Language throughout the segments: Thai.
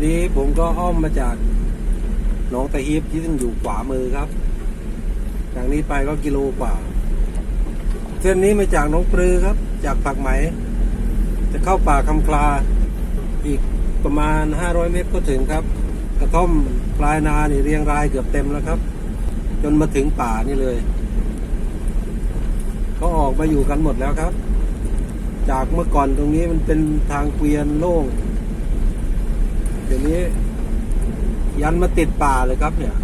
วันนี้ผมก็อ้อมมาจากหนองตะฮีบที่ซึ่งอยู่ขวามือครับ จากนี้ไปก็กิโลกว่า เส้นนี้มาจากหนองปลือครับ จากปากไหม จะเข้าป่าคำคลา อีกประมาณ 500 เมตรก็ถึงครับ กระท่อมปลายนานี่เรียงรายเกือบเต็มแล้วครับ จนมาถึงป่านี่เลยเขาออกมาอยู่กันหมดแล้วครับ จากเมื่อก่อนตรงนี้มันเป็นทางเกวียนโล่ง เดี๋ยวนี้ ยันมาติดป่าเลยครับ เนี่ย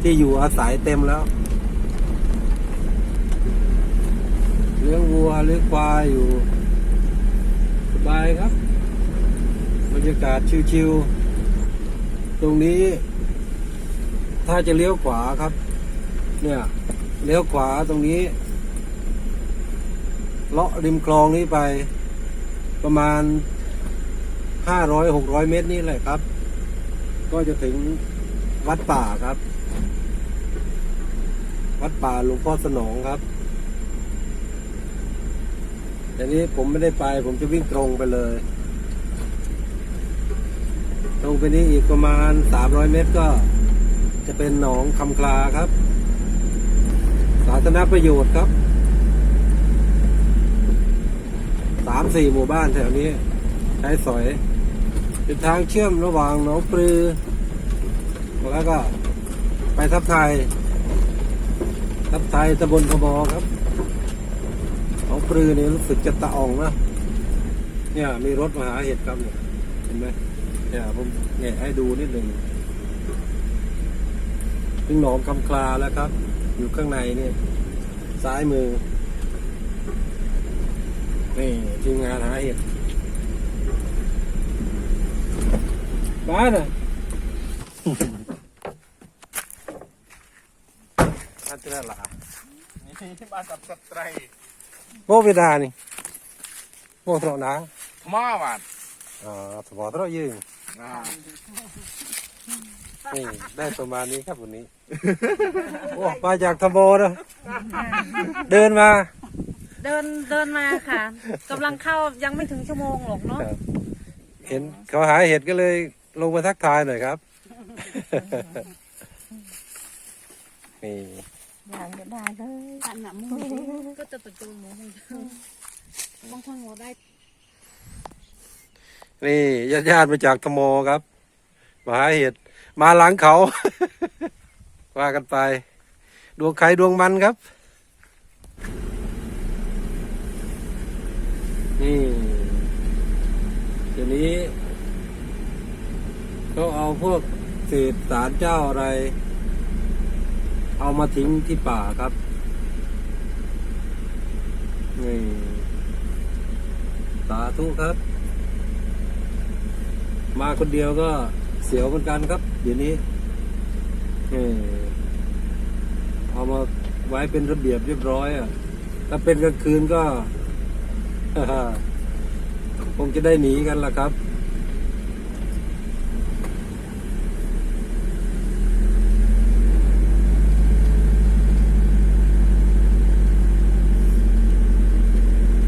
ที่อยู่อาศัยเต็มแล้วเลี้ยงวัวเลี้ยงควายอยู่สบายครับบรรยากาศชิวๆตรงนี้ ถ้าจะเลี้ยวขวาครับ เนี่ยเลี้ยวขวาตรงนี้เลาะริมคลองนี้ไป ประมาณ ห้าร้อยหกร้อยเมตรนี่แหละครับ ก็จะถึงวัดป่าครับ วัดป่าหลวงพ่อสนองครับแต่นี้ผมไม่ได้ไป ผมจะวิ่งตรงไปเลย ตรงไปนี้อีกประมาณสามร้อยเมตรก็จะเป็นหนองคำคลาครับ สาธารณประโยชน์ครับสามสี่หมู่บ้านแถวนี้ ใช้สอย เป็นทางเชื่อมระหว่างหนองปลือ แล้วก็ไปทับไทย ทับไทยตำบลขบอครับหนองปลือเนี่ยรู้สึกจะตะอ่องนะเนี่ยมีรถมาหาเห็ดครับเนี่ยเห็นไหมเนี่ยผมเนี่ยให้ดูนิดหนึ่งถึงหนองคำคลาแล้วครับ อยู่ข้างในนี่ซ้ายมือนี่ทีมงานหาเห็ด บ้านอะอันที่นั่นล่ะนี่บ้านตับสับไตรโมเวดานี่โมตรนะทมาบาดอ่าสมอตรยืงอ่านี่ได้ประมาณนี้ครับวันนี้โอ้มาจากทโบนะเดินมา เดินเดินมาค่ะกำลังเข้ายังไม่ถึงชั่วโมงหรอกเนาะครับเห็นเขาหาเห็ดก็เลย ลงมาทักทายหน่อยครับ นี่อยากจะได้เลยอันหนัมือก็จะตะจูหมูบางคนหัวได้ นี่ญาติญาติๆมาจากทโมครับ มาหาเห็ด มาหลังเขา ว่ากันไป ดวงใครดวงมันครับ นี่เดี๋ยวนี้ เขาเอาพวกเศษสารเจ้าอะไร เอามาทิ้งที่ป่าครับนี่สาธุครับ มาคนเดียวก็เสียวเหมือนกันครับเดี๋ยวนี้เออเอามาไว้เป็นระเบียบเรียบร้อยอะ ถ้าเป็นกลางคืนก็คงจะได้หนีกันละครับ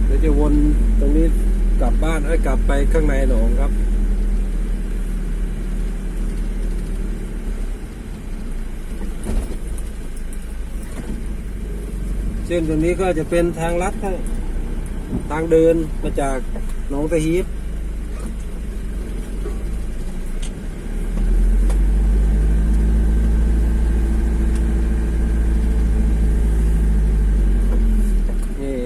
เดี๋ยวจะวนตรงนี้กลับบ้าน ให้ยกลับไปข้างในหนองครับ เส้นตรงนี้ก็จะเป็นทางลัดทางเดินมาจากหนองตะฮีบนี่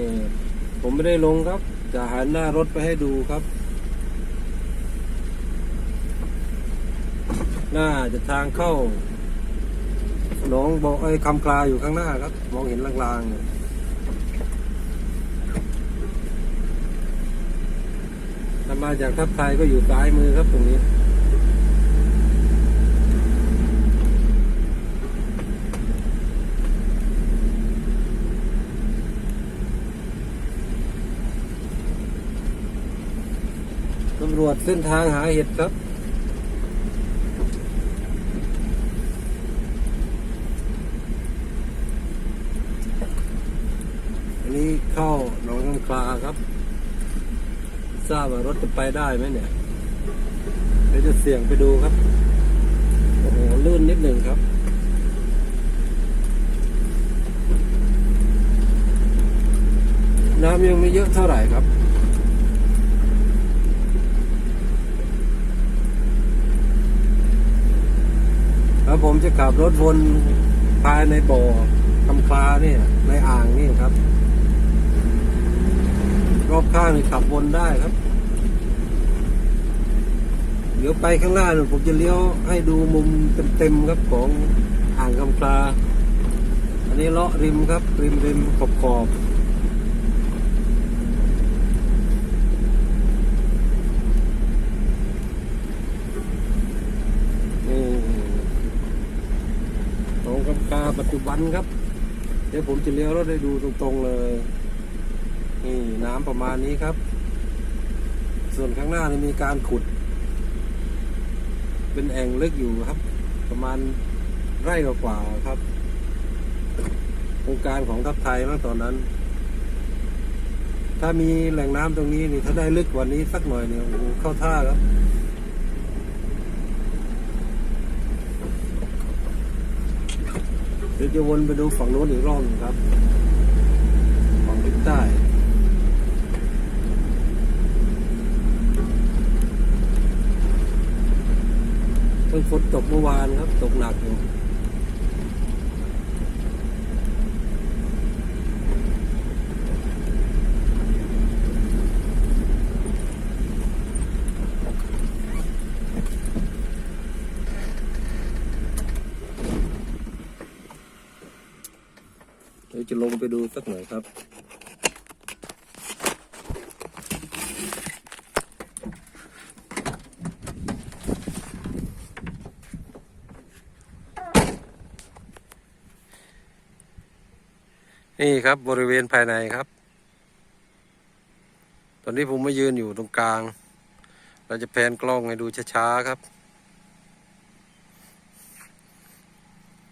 ผมไม่ได้ลงครับ จะหันหน้ารถไปให้ดูครับ หน้าจะทางเข้าหน้องบอกไอ้คำคลาอยู่ข้างหน้าครับ มองเห็นลางๆเนี่ยถ้ามาจากทับไทยก็อยู่ซ้ายมือครับตรงนี้ วจเส้นทางหาเห็ดครับ อันนี้เข้าหนองน้ำคลาครับ ทราบว่ารถจะไปได้ไหมเนี่ยเดี๋ยวจะจะเสี่ยงไปดูครับ โอ้โหลื่นนิดหนึ่งครับน้ำยังไม่เยอะเท่าไหร่ครับ แล้ว ผมจะขับรถวนภายในบ่อคำคลาเนี่ย ในอ่างนี่ครับ รอบข้างนี่ขับวนได้ครับ เดี๋ยวไปข้างหน้าเนี่ยผมจะเลี้ยวให้ดูมุมเต็มๆครับของอ่างคำคลา อันนี้เลาะริมครับ ริมริมขอบขอบนี่ของคำคลา ปัจจุบันครับ เดี๋ยวผมจะเลี้ยวรถให้ดูตรงๆเลย นี่น้ำประมาณนี้ครับ ส่วนข้างหน้านี่มีการขุด เป็นแอ่งลึกอยู่ครับ ประมาณไร่กว่าครับโครงการของทัพไทยเมื่อตอนนั้น ถ้ามีแหล่งน้ำตรงนี้นี่ถ้าได้ลึกกว่านี้สักหน่อยเนี่ยโอ้เข้าท่าครับ ดี๋ยวจะวนไปดูฝั่งโน้นอีกรอบหนึงครับฝั่งทิศใต้เพิ่งฝนตกเมื่อวานครับ ตกหนักอยู่ ยวจะลงไปดูสักหน่อยครับ นี่ครับบริเวณภายในครับ ตอนนี้ผมมายืนอยู่ตรงกลาง เราจะแพนกล้องให้ดูช้าๆครับ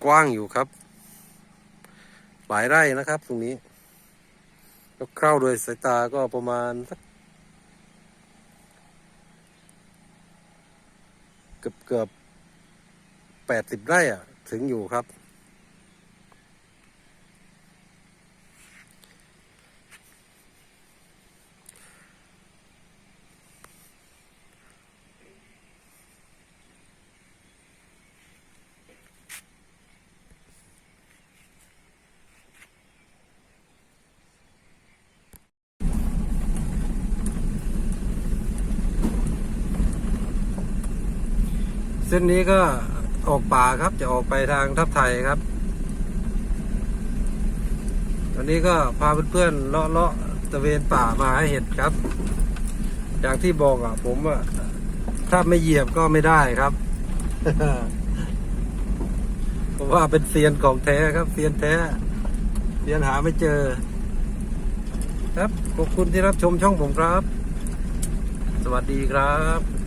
กว้างอยู่ครับ หลายไร่นะครับ ตรงนี้แล้วเข้าโดยสายตาก็ประมาณสักเกือบเกือบแปดสิบไร่อะถึงอยู่ครับ ส้นนี้ก็ออกป่าครับ จะออกไปทางทับไทยครับตอนนี้ก็พาเพื่อนๆเลาะเลาะตะเวนป่ามาใหาเห็ดครับ อย่างที่บอกอะ ผมอะถ้าไม่เหยียบก็ไม่ได้ครับเพราะว่าเป็นเซียนของแท้ครับเซียนแท้เซียนหาไม่เจอ ครับขอบคุณที่รับชมช่องผมครับ สวัสดีครับ